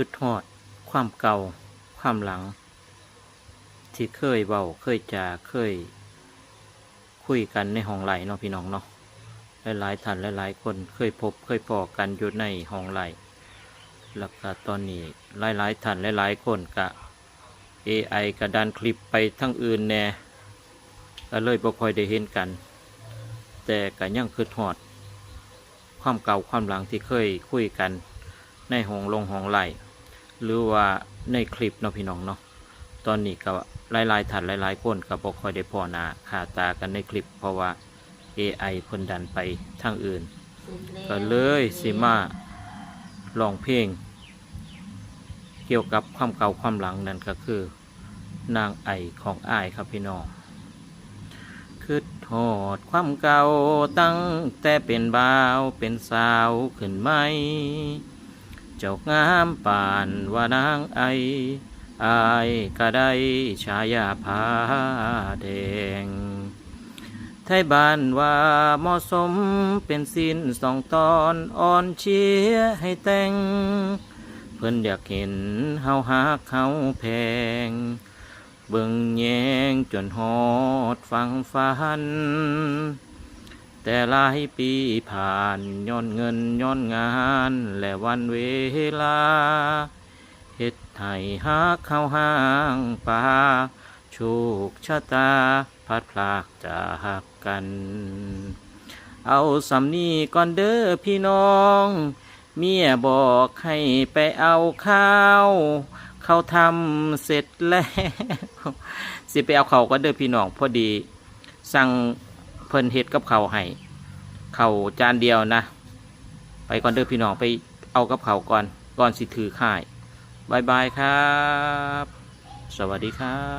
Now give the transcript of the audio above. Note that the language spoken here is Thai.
คือทอด ความเก่า ความหลัง ที่เคยเบาเคยจาเคย คุยกันในห้องไหลเนาะพี่น้องเนาะหลายๆท่านหลายๆคนเคยพบเคยพอกันอยู่ในห้องไหลแล้วก็ตอนนี้หลายๆท่านหลายๆคนกะ AI กระดันคลิปไปทั้งอื่นแน่ก็เลยบ่ค่อยได้เห็นกัน แต่ก็ยังคือทอด ความเก่าความหลังที่เคยคุยกัน ในห้องลงห้องไหล หรือว่าในคลิปเนาะพี่น้องเนาะตอนนี้ก็หลายๆท่านหลายๆคนก็บ่ค่อยได้พอหน้าขาตากันในคลิป เพราะว่า AI เพิ่นดันไปทางอื่น ก็เลยสิมาลองเพลง เกี่ยวกับความเก่าความหลังนั่นก็คือ นางไอของอายครับพี่น้องคือทอดความเก่าตั้งแต่เป็นบ่าวเป็นสาวขึ้นไหม เจ้างามป่านว่านางไอ อายก็ได้ฉายาผาแดง ไทยบ้านว่าเหมาะสมเป็นสิ้นสองตอนอ่อนเชียให้แต่ง เพิ่นอยากเห็นเฮาฮักเฮาแพง เบิ่งแยงจนฮอดฟังฟัน แต่หลายปีผ่านย้อนเงินย้อนงาน และวันเวลาเฮ็ดให้ฮักเข้าห้างป่าโชคชะตาพัดพลากจากกัน เอาสำนีก่อนเด้อพี่น้อง เมียบอกให้ไปเอาข้าวเขาทำเสร็จแล้ว สิไปเอาเขาวก็เด้อพี่น้องพอดี สั่ง เพิ่นเฮ็ดกับเขาให้เขาจานเดียวนะ ไปก่อนเด้อพี่น้องไปเอากับเขาก่อนก่อนสิถือข่ายบายบายครับ สวัสดีครับ